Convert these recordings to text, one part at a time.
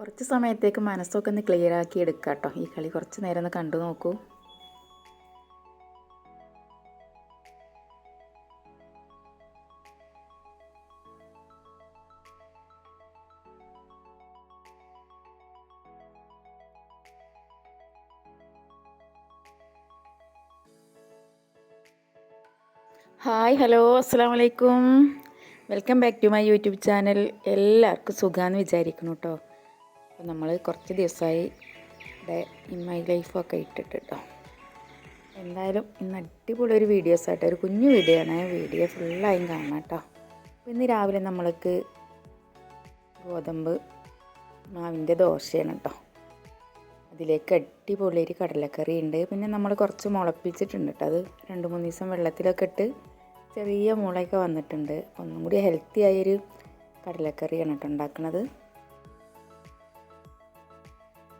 കുറച്ച് സമയത്തേക്ക് മനസ്സൊക്കെ ഒന്ന് ക്ലിയർ ആക്കി എടുക്കാം കേട്ടോ ഈ കളി കുറച്ച് നേരം ഒന്ന് കണ്ടു നോക്കൂ. ഹായ് ഹലോ അസ്സാം വലൈക്കും welcome back to my YouTube channel. എല്ലാവർക്കും സുഖമാണെന്ന് വിചാരിക്കണം കേട്ടോ അപ്പോൾ നമ്മൾ കുറച്ച് ദിവസമായി ഇൻ മൈ ലൈഫൊക്കെ ഇട്ടിട്ട് കേട്ടോ എന്തായാലും ഇന്ന് അടിപൊളി ഒരു വീഡിയോസ് ആയിട്ട് ഒരു കുഞ്ഞു വീഡിയോ ആണ്. വീഡിയോ ഫുള്ളായും കാണാം കേട്ടോ. അപ്പോൾ ഇന്ന് രാവിലെ നമ്മൾക്ക് ഗോതമ്പ് മാവിന്റെ ദോശയാണ് കേട്ടോ. അതിലേക്ക് അടിപൊളി ഒരു കടലക്കറി ഉണ്ട്. പിന്നെ നമ്മൾ കുറച്ച് മുളപ്പിച്ചിട്ടുണ്ട് കേട്ടോ. അത് രണ്ട് മൂന്ന് ദിവസം വെള്ളത്തിലൊക്കെ ഇട്ട് ചെറിയ മുളയൊക്കെ വന്നിട്ടുണ്ട്. ഒന്നും കൂടി ഹെൽത്തി ആയൊരു കടലക്കറിയാണ് കേട്ടോ ഉണ്ടാക്കുന്നത്.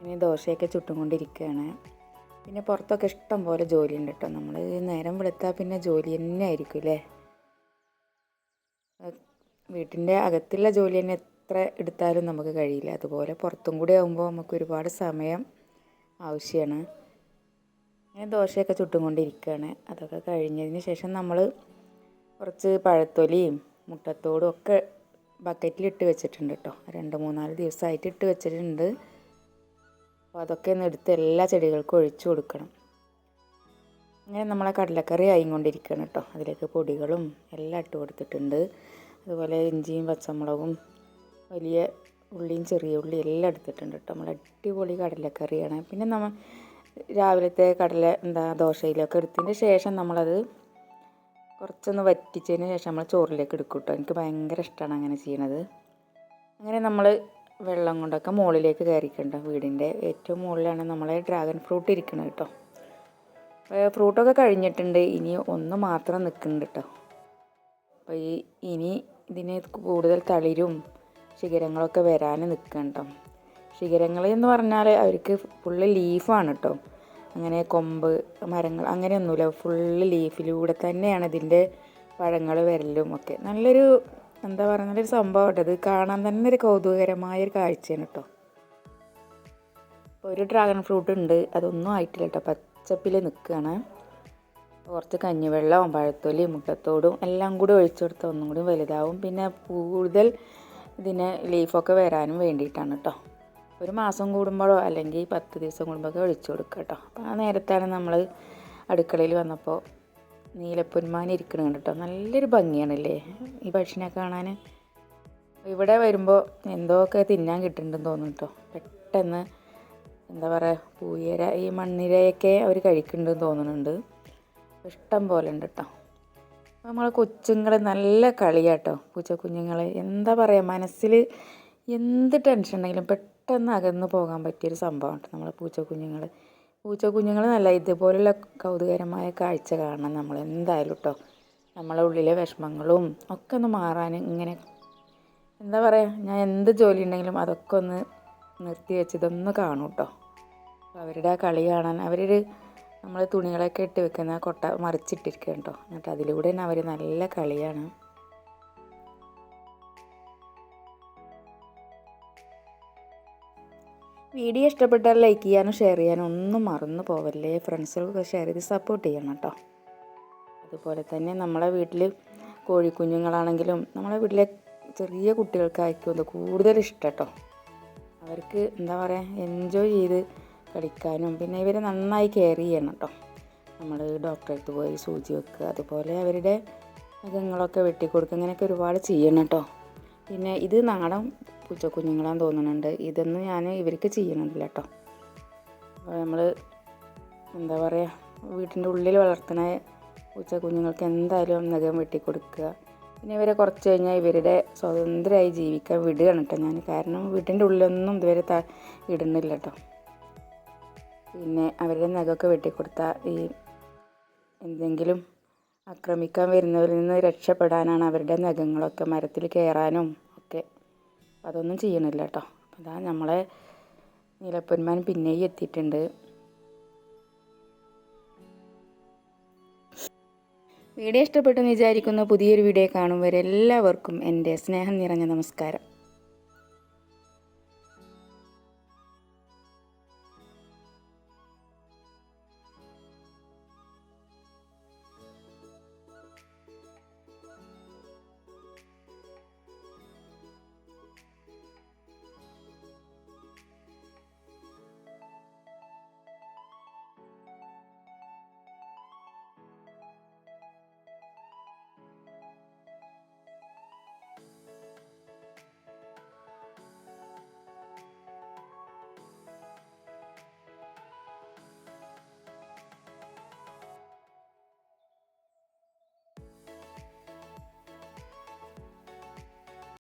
ഇനി ദോശയൊക്കെ ചുട്ടും കൊണ്ടിരിക്കുകയാണ് പിന്നെ പുറത്തൊക്കെ ഇഷ്ടം പോലെ ജോലിയുണ്ട് കേട്ടോ നമ്മൾ നേരം വെളുത്താൽ പിന്നെ ജോലി തന്നെ ആയിരിക്കും അല്ലേ വീട്ടിന്റെ അകത്തുള്ള ജോലി തന്നെ എത്ര എടുത്താലും നമുക്ക് കഴിയില്ല. അതുപോലെ പുറത്തും കൂടി ആകുമ്പോൾ നമുക്ക് ഒരുപാട് സമയം ആവശ്യമാണ്. അങ്ങനെ ദോശയൊക്കെ ചുട്ടും കൊണ്ടിരിക്കുകയാണ് അതൊക്കെ കഴിഞ്ഞതിന് ശേഷം നമ്മൾ കുറച്ച് പഴത്തൊലിയും മുട്ടത്തോടും ഒക്കെ ബക്കറ്റിലിട്ട് വെച്ചിട്ടുണ്ട് കേട്ടോ രണ്ട് മൂന്നാൽ ദിവസമായിട്ട് ഇട്ട് വെച്ചിട്ടുണ്ട്. അപ്പോൾ അതൊക്കെ ഒന്ന് എടുത്ത് എല്ലാ ചെടികൾക്കും ഒഴിച്ചു കൊടുക്കണം. അങ്ങനെ നമ്മളെ കടലക്കറി ആയിക്കൊണ്ടിരിക്കുകയാണ് കേട്ടോ. അതിലേക്ക് പൊടികളും എല്ലാം ഇട്ട് കൊടുത്തിട്ടുണ്ട്. അതുപോലെ ഇഞ്ചിയും പച്ചമുളകും വലിയ ഉള്ളിയും ചെറിയ ഉള്ളിയും എല്ലാം എടുത്തിട്ടുണ്ട് കേട്ടോ. നമ്മൾ അടിപൊളി കടലക്കറിയാണ്. പിന്നെ നമ്മൾ രാവിലത്തെ കടല എന്താ ദോശയിലൊക്കെ എടുത്തതിന് ശേഷം നമ്മളത് കുറച്ചൊന്ന് വറ്റിച്ചതിന് ശേഷം നമ്മൾ ചോറിലേക്ക് എടുക്കും കേട്ടോ. എനിക്ക് ഭയങ്കര ഇഷ്ടമാണ് അങ്ങനെ ചെയ്യണത്. അങ്ങനെ നമ്മൾ വെള്ളം കൊണ്ടൊക്കെ മുകളിലേക്ക് കയറിക്കണ്ട വീടിന്റെ. ഏറ്റവും മുകളിലാണ് നമ്മളെ ഡ്രാഗൺ ഫ്രൂട്ട് ഇരിക്കുന്നത് കേട്ടോ. ഫ്രൂട്ടൊക്കെ കഴിഞ്ഞിട്ടുണ്ട്. ഇനി ഒന്ന് മാത്രം നിൽക്കുന്നുണ്ട് കേട്ടോ. അപ്പോൾ ഈ ഇനി ഇതിന് കൂടുതൽ തളിരും ശിഖരങ്ങളൊക്കെ വരാൻ നിൽക്കണം ശിഖരങ്ങൾ എന്ന് പറഞ്ഞാൽ അവർക്ക് ഫുള്ള് ലീഫാണ് കേട്ടോ. അങ്ങനെ കൊമ്പ് മരങ്ങൾ അങ്ങനെയൊന്നുമില്ല. ഫുള്ള് ലീഫിലൂടെ തന്നെയാണ് ഇതിന്റെ പഴങ്ങൾ വരലും ഒക്കെ. നല്ലൊരു എന്താ പറയുക നല്ലൊരു സംഭവം ഉണ്ട് ഇത് കാണാൻ തന്നെ ഒരു കൗതുകകരമായ ഒരു കാഴ്ചയാണ് കേട്ടോ. ഒരു ഡ്രാഗൺ ഫ്രൂട്ട് ഉണ്ട്. അതൊന്നും ആയിട്ടില്ല കേട്ടോ. പച്ചപ്പിൽ നിൽക്കുകയാണ് കുറച്ച് കഞ്ഞിവെള്ളവും പഴത്തൊലിയും മുട്ടത്തോടും എല്ലാം കൂടി ഒഴിച്ചു കൊടുത്ത ഒന്നും കൂടി വലുതാവും. പിന്നെ കൂടുതൽ ഇതിന് ലീഫൊക്കെ വരാനും വേണ്ടിയിട്ടാണ് കേട്ടോ. ഒരു മാസം കൂടുമ്പോഴോ അല്ലെങ്കിൽ പത്ത് ദിവസം കൂടുമ്പോഴൊക്കെ ഒഴിച്ചു കൊടുക്കുക കേട്ടോ. അപ്പോൾ ആ നേരത്താണ് നമ്മൾ അടുക്കളയിൽ വന്നപ്പോൾ നീലപ്പൊന്മാൻ ഇരിക്കണം കേട്ടോ നല്ലൊരു ഭംഗിയാണല്ലേ? ഈ പക്ഷിനെ കാണാൻ. ഇവിടെ വരുമ്പോൾ എന്തോക്കെ തിന്നാൻ കിട്ടുന്നുണ്ടെന്ന് തോന്നുന്നു കേട്ടോ പെട്ടെന്ന് എന്താ പറയുക പൂയര ഈ മണ്ണിരയൊക്കെ അവർ കഴിക്കുന്നുണ്ടെന്ന് തോന്നുന്നുണ്ട്. ഇഷ്ടം പോലെ ഉണ്ട് കേട്ടോ നമ്മൾ കൊച്ചുങ്ങൾ നല്ല കളിയാട്ടോ പൂച്ച കുഞ്ഞുങ്ങൾ എന്താ പറയുക മനസ്സിൽ എന്ത് ടെൻഷൻ ഉണ്ടെങ്കിലും പെട്ടെന്ന് അകന്നു പോകാൻ പറ്റിയൊരു സംഭവമാണ് നമ്മളെ പൂച്ച കുഞ്ഞുങ്ങൾ പൂച്ച കുഞ്ഞുങ്ങൾ നല്ല ഇതുപോലുള്ള കൗതുകരമായ കാഴ്ച കാണണം നമ്മൾ എന്തായാലും കേട്ടോ നമ്മളെ ഉള്ളിലെ വിഷമങ്ങളും ഒക്കെ ഒന്ന് മാറാൻ ഇങ്ങനെ എന്താ പറയുക ഞാൻ എന്ത് ജോലി ഉണ്ടെങ്കിലും അതൊക്കെ ഒന്ന് നിർത്തി വെച്ച് ഇതൊന്ന് കാണും കേട്ടോ അവരുടെ ആ കളി കാണാൻ അവരൊരു നമ്മൾ തുണികളൊക്കെ ഇട്ട് വെക്കുന്ന കൊട്ട മറിച്ചിട്ടിരിക്കുക കേട്ടോ എന്നിട്ട് അതിലൂടെ തന്നെ അവർ നല്ല കളിയാണ്. വീഡിയോ ഇഷ്ടപ്പെട്ടാൽ ലൈക്ക് ചെയ്യാനും ഷെയർ ചെയ്യാനും ഒന്നും മറന്നു പോവല്ലേ. ഫ്രണ്ട്സുകൾക്ക് ഷെയർ ചെയ്ത് സപ്പോർട്ട് ചെയ്യണം കേട്ടോ. അതുപോലെ തന്നെ നമ്മളെ വീട്ടിൽ കോഴിക്കുഞ്ഞുങ്ങളാണെങ്കിലും നമ്മളെ വീട്ടിലെ ചെറിയ കുട്ടികൾക്കായിരിക്കും അത് കൂടുതൽ ഇഷ്ടം കേട്ടോ. അവർക്ക് എന്താ പറയുക എൻജോയ് ചെയ്ത് കളിക്കാനും പിന്നെ ഇവരെ നന്നായി കെയർ ചെയ്യണം കേട്ടോ. നമ്മൾ ഡോക്ടറെ അടുത്ത് പോയി സൂചി വെക്കുക അതുപോലെ അവരുടെ മൃഗങ്ങളൊക്കെ വെട്ടിക്കൊടുക്കുക ഇങ്ങനെയൊക്കെ ഒരുപാട് ചെയ്യണം കേട്ടോ. പിന്നെ ഇത് നാടൻ പൂച്ചക്കുഞ്ഞുങ്ങളാന്ന് തോന്നുന്നുണ്ട്. ഇതൊന്നും ഞാൻ ഇവർക്ക് ചെയ്യണമെന്നില്ല കേട്ടോ നമ്മൾ എന്താ പറയുക വീട്ടിന്റെ ഉള്ളിൽ വളർത്തുന്ന പൂച്ചക്കുഞ്ഞുങ്ങൾക്ക് എന്തായാലും നഖം വെട്ടിക്കൊടുക്കുക. പിന്നെ ഇവരെ കുറച്ച് കഴിഞ്ഞാൽ ഇവരുടെ സ്വതന്ത്രമായി ജീവിക്കാൻ വിടുകയാണ് കേട്ടോ ഞാൻ കാരണം വീട്ടിന്റെ ഉള്ളിലൊന്നും ഇതുവരെ ത ഇടുന്നില്ല കേട്ടോ പിന്നെ അവരുടെ നഖമൊക്കെ വെട്ടിക്കൊടുത്താൽ ഈ എന്തെങ്കിലും ആക്രമിക്കാൻ വരുന്നവരിൽ നിന്ന് രക്ഷപ്പെടാനാണ് അവരുടെ നഖങ്ങളൊക്കെ മരത്തിൽ കയറാനും അതൊന്നും ചെയ്യണില്ല കേട്ടോ അതാ നമ്മളെ നീലപ്പൊന്മാൻ പിന്നെയും എത്തിയിട്ടുണ്ട്. വീഡിയോ ഇഷ്ടപ്പെട്ടെന്ന് വിചാരിക്കുന്ന. പുതിയൊരു വീഡിയോ കാണും വരെ എല്ലാവർക്കും എന്റെ സ്നേഹം നിറഞ്ഞ നമസ്കാരം.